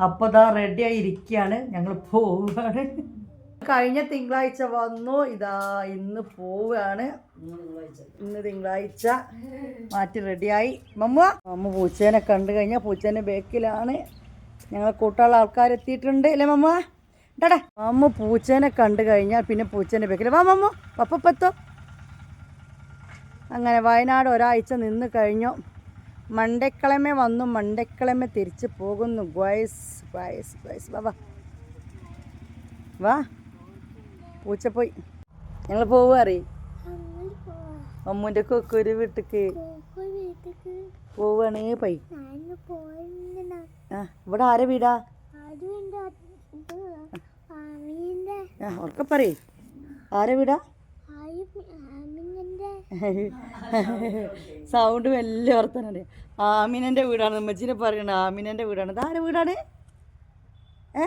അപ്പോൾ ഇതാ റെഡി ആയി ഇരിക്കുകയാണ് ഞങ്ങൾ പോവുകയാണ് കഴിഞ്ഞ തിങ്കളാഴ്ച വന്നു. ഇതാ ഇന്ന് പോവുകയാണ് ഇന്ന് തിങ്കളാഴ്ച മാറ്റി റെഡിയായി മമ്മ മമ്മ പൂച്ചേനെ കണ്ടു കഴിഞ്ഞാൽ പൂച്ചേന്റെ ബേക്കിലാണ് ഞങ്ങളെ കൂട്ടാനുള്ള ആൾക്കാർ എത്തിയിട്ടുണ്ട് അല്ലേ മമ്മ? ഡാടാ മമ്മ പൂച്ചേനെ കണ്ടു കഴിഞ്ഞാൽ പിന്നെ പൂച്ചേന്റെ ബേക്കിൽ വാ മമ്മ പപ്പ പത്തോ അങ്ങനെ വയനാട് ഒരാഴ്ച നിന്ന് കഴിഞ്ഞു. മണ്ടക്കിളമ വന്നു മണ്ടക്കിളമ തിരിച്ചു പോകുന്നു. ഗ്വയസ് ഗ്വയസ് ഗ്വയസ് വാ വാ. പൂച്ച പോയി. ഞങ്ങൾ പോവാറി അമ്മൂന്റെ കൊക്കൊരു വീട്ടിക്ക്. പോവാണേ പൈ ആ ഇവിടെ ആരെ വീടാ? ഉറക്കെ പറയേ. ആരെ വീടാ? സൗണ്ട് വലിയ വർത്തനാണ് ആമിനന്റെ വീടാണ്. ഉമ്മച്ചിനെ പറയണത് ആമിനന്റെ വീടാണ്. ഇതാരെ വീടാണ്? ഏ?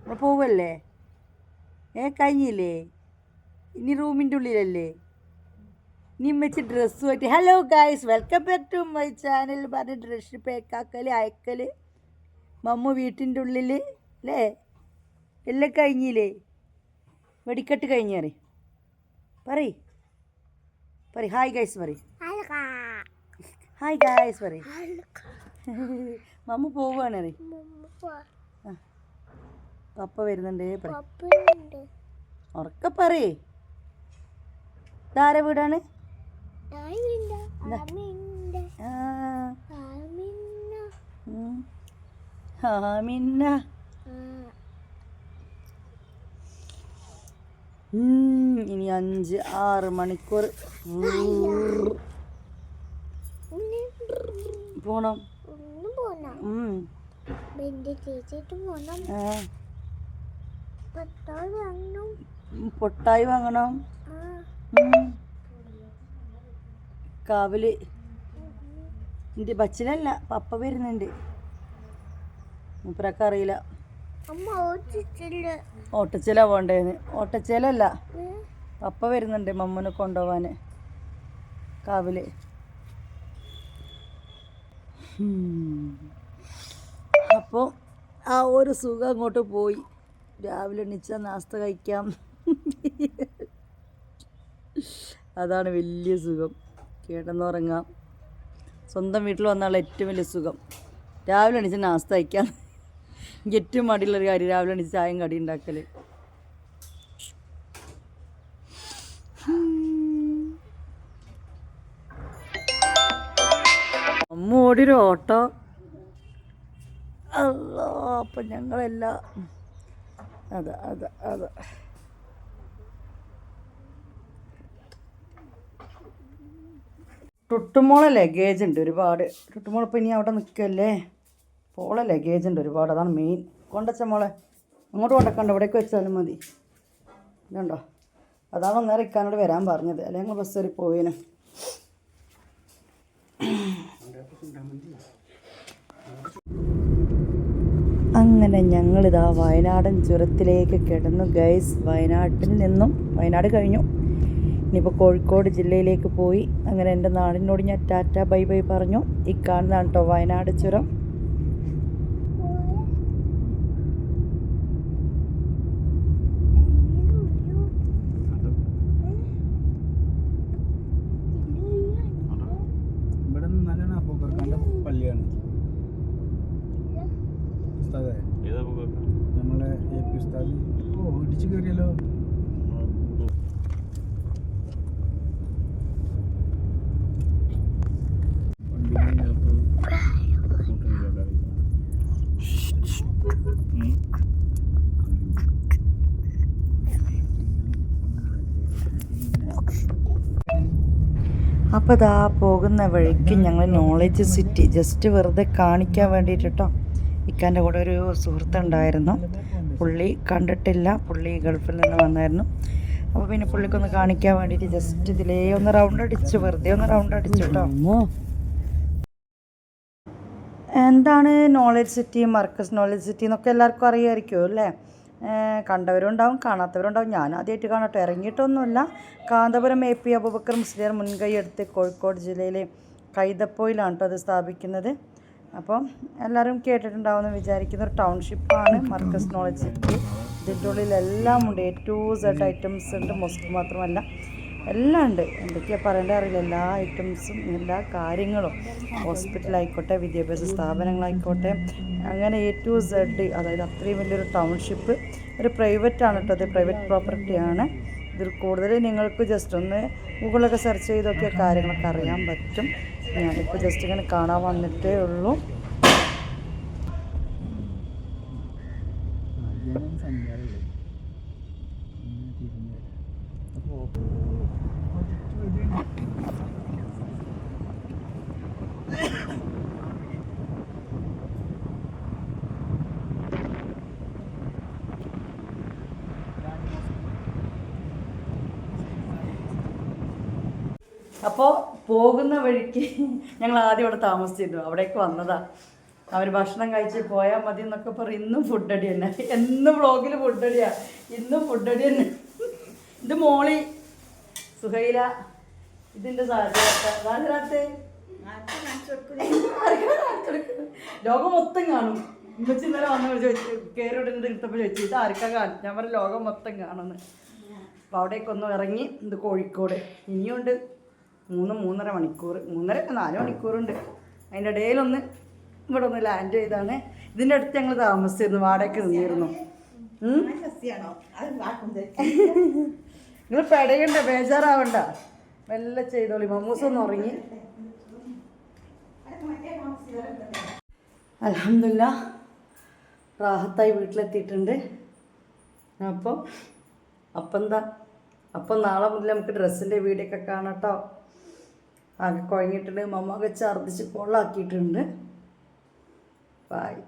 നമ്മൾ പോവല്ലേ? ഏ കഴിഞ്ഞില്ലേ? ഇനി റൂമിന്റെ ഉള്ളിലല്ലേ? ഇനി ഉമ്മച്ചി ഡ്രസ്സ് പറ്റി hello guys welcome back to my channel പറഞ്ഞ് ഡ്രസ്സ് പേക്കാക്കൽ അയക്കൽ മമ്മ വീട്ടിന്റെ ഉള്ളിൽ അല്ലേ? എല്ലാം കഴിഞ്ഞില്ലേ? വെടിക്കെട്ട് കഴിഞ്ഞേറി പറയ്. പറയ്. ഹായ് ഗൈസ് പറ ഹായ് ഗൈസ് പറ മമ്മ പോവാണ് അറി പപ്പ വരുന്നുണ്ട് പറ ഉറക്കെ പറയേ. ഇതാരെ വീടാണ്? ഉം, ഇനി അഞ്ച് ആറ് മണിക്കൂർ. പോണം. പൊട്ടായി വാങ്ങണം. കാവിൽ. എന്റെ ബച്ചിലല്ല പപ്പ വരുന്നുണ്ട്. മൂപ്പരൊക്കെ അറിയില്ല ഓട്ടച്ചില പോണ്ടേന്ന്. ഓട്ടച്ചിലല്ല. പപ്പ വരുന്നുണ്ട് മമ്മനെ കൊണ്ടുപോവാൻ. കാവിൽ. അപ്പോൾ ആ ഒരു സുഖം അങ്ങോട്ട് പോയി. രാവിലെ എണീച്ച നാസ്ത കഴിക്കാം. അതാണ് വലിയ സുഖം. കിടന്നുറങ്ങാം സ്വന്തം വീട്ടിൽ വന്നാൽ ഏറ്റവും വലിയ സുഖം. രാവിലെ എണീച്ച് നാസ്ത കഴിക്കാം. എനിക്ക് ഏറ്റവും മടിയുള്ളൊരു കാര്യം. രാവിലെ എണീച്ച് ചായം കടി ഉണ്ടാക്കൽ അമ്മ ഓടിയൊരു ഓട്ടോ. അല്ലോ അപ്പം ഞങ്ങളെല്ലാം അതെ അതെ അതെ. ടുട്ടുമോളെ ലഗേജ് ഉണ്ട് ഒരുപാട്. ടുട്ടുമോൾ ഇപ്പം ഇനി അവിടെ നിൽക്കല്ലേ പോളെ ലഗേജ് ഉണ്ട് ഒരുപാട് അതാണ് മെയിൻ കൊണ്ടച്ച മോളെ. അങ്ങോട്ട് കൊണ്ടക്കണ്ട ഇവിടേക്ക് വെച്ചാലും മതി. ഇതുണ്ടോ? അതാണ് ഒന്നേരം ഇക്കാനോട് വരാൻ പറഞ്ഞത്. അല്ലെങ്കിൽ ഞങ്ങൾ ബസ് കയറി പോയേനും. അങ്ങനെ ഞങ്ങളിതാ വയനാടൻ ചുരത്തിലേക്ക് കിടന്നു ഗൈസ് വയനാട്ടിൽ നിന്നും വയനാട് കഴിഞ്ഞു. ഇനിയിപ്പോൾ കോഴിക്കോട് ജില്ലയിലേക്ക് പോയി. അങ്ങനെ എന്റെ നാടിനോട് ഞാൻ ടാറ്റ ബൈ ബൈ പറഞ്ഞു. ഈ കാണുന്നതാണ് കേട്ടോ വയനാട് ചുരം. പള്ളിയാണ് ഉസ്താദേ നമ്മളെ എ പി ഉസ്താദ്. ഓ ഇടിച്ചു കയറിയല്ലോ അപ്പോൾ ഇതാ പോകുന്ന വഴിക്ക് ഞങ്ങൾ നോളേജ് സിറ്റി ജസ്റ്റ് വെറുതെ കാണിക്കാൻ വേണ്ടിയിട്ട് കേട്ടോ ഇക്കാന്റെ കൂടെ ഒരു സുഹൃത്തുണ്ടായിരുന്നു. പുള്ളി കണ്ടിട്ടില്ല. പുള്ളി ഗൾഫിൽ നിന്ന് വന്നായിരുന്നു. അപ്പോൾ പിന്നെ പുള്ളിക്കൊന്ന് കാണിക്കാൻ വേണ്ടിയിട്ട് ജസ്റ്റ് ഇതിലേ ഒന്ന് റൗണ്ട് അടിച്ചു. വെറുതെ ഒന്ന് റൗണ്ട് അടിച്ചു കേട്ടോ എന്താണ് knowledge city Markaz knowledge city എന്നൊക്കെ എല്ലാവർക്കും അറിയാമായിരിക്കും അല്ലേ? ഏഹ് കണ്ടവരുണ്ടാവും കാണാത്തവരുണ്ടാവും. ഞാൻ ആദ്യമായിട്ട് കാണട്ടെ. ഇറങ്ങിയിട്ടൊന്നുമില്ല. കാന്തപുരം എ പി അബൂബക്കർ മുസ്ലിയർ മുൻകൈ എടുത്ത് കോഴിക്കോട് ജില്ലയിലെ കൈതപ്പോയിലാണ് കേട്ടോ അത് സ്ഥാപിക്കുന്നത്. അപ്പം എല്ലാവരും കേട്ടിട്ടുണ്ടാവുമെന്ന് വിചാരിക്കുന്ന ഒരു ടൗൺഷിപ്പാണ് മർക്കസ് നോളജ് സിറ്റി ഇതിന്റെ ഉള്ളിൽ എല്ലാം ഉണ്ട്. എ ടു സെഡ് ഐറ്റംസ് ഉണ്ട്. മൊസ്ക് മാത്രമല്ല. എല്ലാം ഉണ്ട്. എന്തൊക്കെയാണ് പറയേണ്ടത് അറിയില്ല. എല്ലാ ഐറ്റംസും എല്ലാ കാര്യങ്ങളും. ഹോസ്പിറ്റൽ ഹോസ്പിറ്റലായിക്കോട്ടെ വിദ്യാഭ്യാസ സ്ഥാപനങ്ങളായിക്കോട്ടെ അങ്ങനെ എ ടു സെഡ് അതായത് അത്രയും വലിയൊരു ടൗൺഷിപ്പ് ഒരു പ്രൈവറ്റ് ആണ് കേട്ടോ. അത് പ്രൈവറ്റ് പ്രോപ്പർട്ടിയാണ് ഇതിൽ കൂടുതൽ നിങ്ങൾക്ക് ജസ്റ്റ് ഒന്ന് ഗൂഗിളൊക്കെ സെർച്ച് ചെയ്തൊക്കെ കാര്യങ്ങളൊക്കെ അറിയാൻ പറ്റും. ഞാനിപ്പോൾ ജസ്റ്റ് ഇങ്ങനെ കാണാൻ വന്നിട്ടേ ഉള്ളൂ. ആദ്യം സഞ്ചാരമുള്ളൂ ഇങ്ങനെ തിരിഞ്ഞ് അപ്പോൾ അപ്പോൾ പോകുന്ന വഴിക്ക് ഞങ്ങൾ ആദ്യം ഇവിടെ താമസിച്ചിരുന്നു. അവിടേക്ക് വന്നതാ. അവർ ഭക്ഷണം കഴിച്ച് പോയാൽ മതി എന്നൊക്കെ പറയും ഇന്നും ഫുഡ് അടി തന്നെ. എന്നും വ്ളോഗിൽ അടിയാ. ഇന്നും ഫുഡ് അടി തന്നെ. ഇത് മോളി. സുഹൈല ഇതിന്റെ സാധ്യത ലോകം മൊത്തം കാണും. ഉമ്മച്ചി ഇന്നലെ വന്നപ്പോൾ ചോദിച്ചു കയറി ഇടുന്നത് എടുത്തപ്പോൾ ചോദിച്ചു ഇത് ആർക്കാ കാണും? ഞാൻ പറഞ്ഞു ലോകം മൊത്തം കാണുന്നു അപ്പോൾ അവിടേക്കൊന്ന് ഇറങ്ങി ഇത് കോഴിക്കോട്. ഇനിയുണ്ട് മൂന്ന് മൂന്നര മണിക്കൂർ മൂന്നര നാല് മണിക്കൂറുണ്ട്. അതിന്റെ ഇടയിലൊന്ന് ഇവിടെ ഒന്ന് ലാൻഡ് ചെയ്താണ്. ഇതിന്റെ അടുത്ത് ഞങ്ങൾ താമസിച്ചിരുന്നു വാടകയ്ക്ക് നിന്നിരുന്നു? നിങ്ങൾ പെടയണ്ട ബേജാറാവണ്ട. മെല്ലെ ചെയ്തോളി മമ്മൂസ് ഒന്ന് ഉറങ്ങി. അലഹമില്ല റാഹത്തായി വീട്ടിലെത്തിയിട്ടുണ്ട്. അപ്പോൾ അപ്പം എന്താ അപ്പം നാളെ മുതൽ നമുക്ക് ഡ്രസ്സിന്റെ വീഡിയോ ഒക്കെ കാണാം കേട്ടോ ആകെ കുഴങ്ങിയിട്ടുണ്ട്. മമ്മ ഒക്കെ ഛർദ്ദിച്ച് പൊള്ളാക്കിയിട്ടുണ്ട്. ബായ്